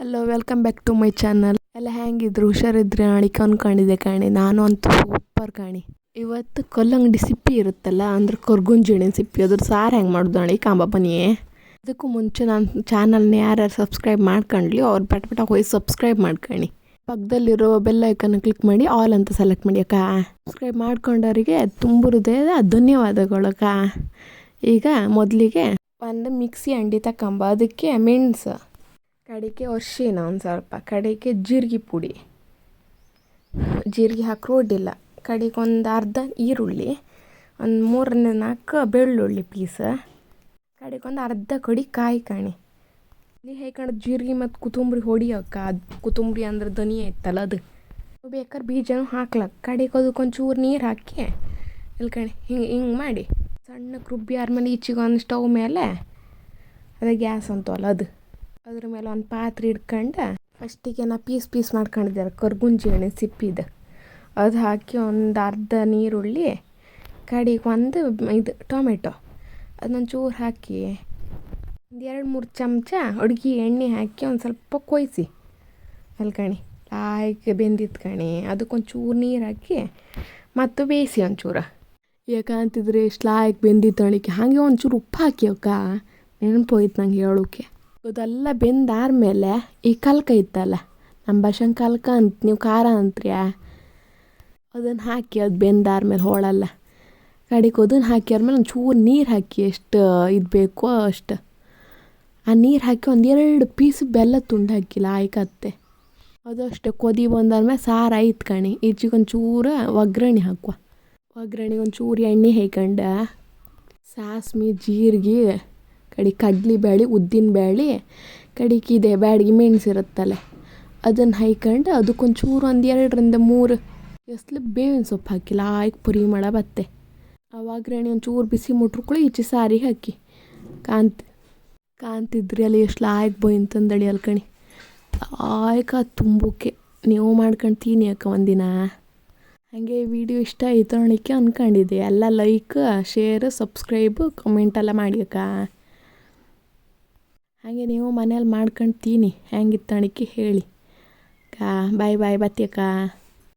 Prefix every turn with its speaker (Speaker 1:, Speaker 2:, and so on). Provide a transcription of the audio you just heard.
Speaker 1: Hello welcome back to my channel ಎಲ್ಲ ಹೇಗಿದ್ರು? ಹುಷಾರಿದ್ರೆ ಅಳಿಕೆ ಅನ್ಕೊಂಡಿದ್ದೆ ಕಾಣಿ. ನಾನು ಅಂತೂ ಸೂಪರ್ ಕಾಣಿ. ಇವತ್ತು ಕೊಲ್ಲಂಗಡಿ ಸಿಪ್ಪಿ ಇರುತ್ತಲ್ಲ, ಅಂದ್ರೆ ಕೊರ್ಗುಂಜಿಣಿನ ಸಿಪ್ಪಿ ಅದ್ರ ಸಾರು ಹೆಂಗೆ ಮಾಡೋದು ನಾಳೆ ಕಾಂಬ ಬನ್ನಿ. ಅದಕ್ಕೂ ಮುಂಚೆ ನಾನು ಚಾನಲ್ನ ಯಾರ್ಯಾರು ಸಬ್ಸ್ಕ್ರೈಬ್ ಮಾಡ್ಕೊಂಡ್ಲಿ, ಅವ್ರು ಪಟ ಪಟ ಹೋಗಿ ಸಬ್ಸ್ಕ್ರೈಬ್ ಮಾಡ್ಕೊಳ್ಳಿ ಪಕ್ಕದಲ್ಲಿರೋ ಬೆಲ್ ಐಕನ್ ಕ್ಲಿಕ್ ಮಾಡಿ ಆಲ್ ಅಂತ ಸೆಲೆಕ್ಟ್ ಮಾಡಿ ಸಬ್ಸ್ಕ್ರೈಬ್ ಮಾಡ್ಕೊಂಡವರಿಗೆ ತುಂಬ ಧನ್ಯವಾದಗಳು, ಅಕ್ಕ. ಈಗ ಮೊದಲಿಗೆ ಒಂದು ಮಿಕ್ಸಿ ಅಂಡಿ ತಕೊಂಬ. ಅದಕ್ಕೆ ಮೆಣಸು ಕಡೆಗೆ ಅರ್ಶಿನ ಒಂದು ಸ್ವಲ್ಪ, ಕಡೆಗೆ ಜೀರಿಗೆ ಪುಡಿ. ಜೀರಿಗೆ ಹಾಕಿ ಅಡ್ಡಿಲ್ಲ ಕಡೆಗೆ ಒಂದು ಅರ್ಧ ಈರುಳ್ಳಿ, ಒಂದು ಮೂರನೇ ನಾಲ್ಕು ಬೆಳ್ಳುಳ್ಳಿ ಪೀಸ, ಕಡೆಗೆ ಒಂದು ಅರ್ಧ ಕಡಿ ಕಾಯಿ ಕಾಣಿ ಇಲ್ಲಿ ಹೇಕೊಂಡು ಜೀರಿಗೆ ಮತ್ತು ಕುತುಂಬರಿ ಹೊಡಿಯೋಕ್ಕ ಅದು ಕುತುಂಬರಿ ಅಂದ್ರೆ ಧನಿಯಾ ಇತ್ತಲ್ಲ ಅದು. ಬೇಕಾದ್ರೆ ಬೀಜನೂ ಹಾಕ್ಲಕ್ಕ ಕಡೆಗೆ ಅದಕ್ಕೊಂಚೂರು ನೀರು ಹಾಕಿ, ಇಲ್ಲಿ ಕಣಿ, ಹಿಂಗೆ ಹಿಂಗೆ ಮಾಡಿ. ಸಣ್ಣ ರುಬ್ಬಿ ಆರ್ಮೇಲೆ ಈಚಿಗೆ ಒಂದು ಸ್ಟವ್ ಮೇಲೆ, ಅದೇ ಗ್ಯಾಸ್ ಅಂತವಲ್ಲ ಅದು. ಅದ್ರ ಮೇಲೆ ಒಂದು ಪಾತ್ರೆ ಇಟ್ಕೊಂಡು ಫಸ್ಟಿಗೆ ನಾ ಪೀಸ್ ಪೀಸ್ ಮಾಡ್ಕೊಂಡಿದ್ದಾರೆ ಕರ್ಗುಂಜಿ ಎಣ್ಣೆ ಸಿಪ್ಪಿದ. ಅದು ಹಾಕಿ ಒಂದು ಅರ್ಧ ನೀರುಳ್ಳಿ, ಕಡೆಗೆ ಒಂದು ಇದು ಟೊಮೆಟೊ. ಅದನ್ನೊಂಚೂರು ಹಾಕಿ ಒಂದು ಎರಡು ಮೂರು ಚಮಚ ಅಡುಗೆ ಎಣ್ಣೆ ಹಾಕಿ ಒಂದು ಸ್ವಲ್ಪ ಕೊಯ್ಸಿ. ಅಲ್ಕಣಿ ಲಾಯ್ಕೆ ಬೆಂದಿತ್ತು ಕಣಿ. ಅದಕ್ಕೊಂಚೂರು ನೀರು ಹಾಕಿ ಮತ್ತು ಬೇಯಿಸಿ ಒಂಚೂರು. ಯಾಕಂತಿದ್ರೆ ಎಷ್ಟು ಲಾಯಕ್ಕೆ ಬೆಂದಿತ್ತು ಅಳಿಕೆ. ಹಾಗೆ ಒಂಚೂರು ಉಪ್ಪು ಹಾಕಿ ಅಕ್ಕ. ನೆನಪು ಹೋಯ್ತು ನಂಗೆ ಹೇಳೋಕ್ಕೆ ಅದೆಲ್ಲ ಬೆಂದಾದ್ಮೇಲೆ ಈ ಕಲ್ಕ ಇತ್ತಲ್ಲ, ನಮ್ಮ ಭಾಷೆಗೆ ಕಲ್ಕ ಅಂತ, ನೀವು ಖಾರ ಅಂತ್ರ್ಯಾ? ಅದನ್ನು ಹಾಕಿ ಅದು ಬೆಂದಾದ್ಮೇಲೆ ಹೋಳಲ್ಲ. ಕಡೆಗೆ ಅದನ್ನು ಹಾಕಿ ಆದ್ಮೇಲೆ ಒಂಚೂರು ನೀರು ಹಾಕಿ ಎಷ್ಟು ಇದು ಬೇಕೋ ಅಷ್ಟು. ಆ ನೀರು ಹಾಕಿ ಒಂದು ಎರಡು ಪೀಸ್ ಬೆಲ್ಲ ತುಂಡು ಹಾಕಿಲ್ಲ ಆಯ್ಕತ್ತೆ. ಅದು ಅಷ್ಟೇ, ಕೊದಿ ಬಂದಾದ್ಮೇಲೆ ಸಾರು ಆಯ್ತು ಕಣಿ. ಒಂಚೂರು ಒಗ್ಗರಣೆ ಹಾಕುವ. ಒಗ್ಗರಣೆಗೆ ಒಂಚೂರು ಎಣ್ಣೆ ಹೇಗಂಡ ಸಾಸ್ಮಿ, ಜೀರಿಗೆ ಕಡೆ ಕಡ್ಲಿ ಬ್ಯಾಳಿ, ಉದ್ದಿನ ಬ್ಯಾಳಿ ಕಡೆಗೆ ಇದೆ ಬ್ಯಾಡಗಿ ಮೆಣಸು ಇರುತ್ತಲ್ಲ, ಅದನ್ನು ಹಾಯ್ಕೊಂಡು ಅದಕ್ಕೊಂಚೂರು ಒಂದು ಎರಡರಿಂದ ಮೂರು ಎಸ್ಲು ಬೇವಿನ ಸೊಪ್ಪು ಹಾಕಿಲ್ಲ ಆಯ್ಕೆ ಪುರಿ ಮಾಡ ಬತ್ತೆ. ಒಂದು ಒಂಚೂರು ಬಿಸಿ ಮುಟ್ರುಕೊಳ್ಳಿ ಈಚೆ ಸಾರಿಗೆ ಹಾಕಿ. ಕಾಂತಿ ಕಾಂತಿದ್ರಿ ಅಲ್ಲಿ ಎಷ್ಟು ಲಾಯ್ಕ್ ಅಂತಂದಳಿ ಅಲ್ಕಣಿ ಆಯ್ಕ ತುಂಬಕ್ಕೆ ನೀವು ಮಾಡ್ಕೊಂಡು ತೀನಿ ಅಕ್ಕ ಒಂದಿನ. ಹಾಗೆ ವಿಡಿಯೋ ಇಷ್ಟ ಆಯ್ತು ಅಣಿಕೆ ಅಂದ್ಕೊಂಡಿದ್ದೆ ಎಲ್ಲ ಲೈಕ್ ಶೇರ್ ಸಬ್ಸ್ಕ್ರೈಬ್ ಕಮೆಂಟ್ ಎಲ್ಲ ಮಾಡಿ ಅಕ್ಕ. ಹಾಗೆ ನೀವು ಮನೇಲಿ ಮಾಡ್ಕೊಂಡು ತೀನಿ ಅಣಿಕೆ ಹೇಳಿ. ಅಕ್ಕ ಬಾಯ್ ಬಾಯ್ ಬತ್ತಿ ಅಕ್ಕ.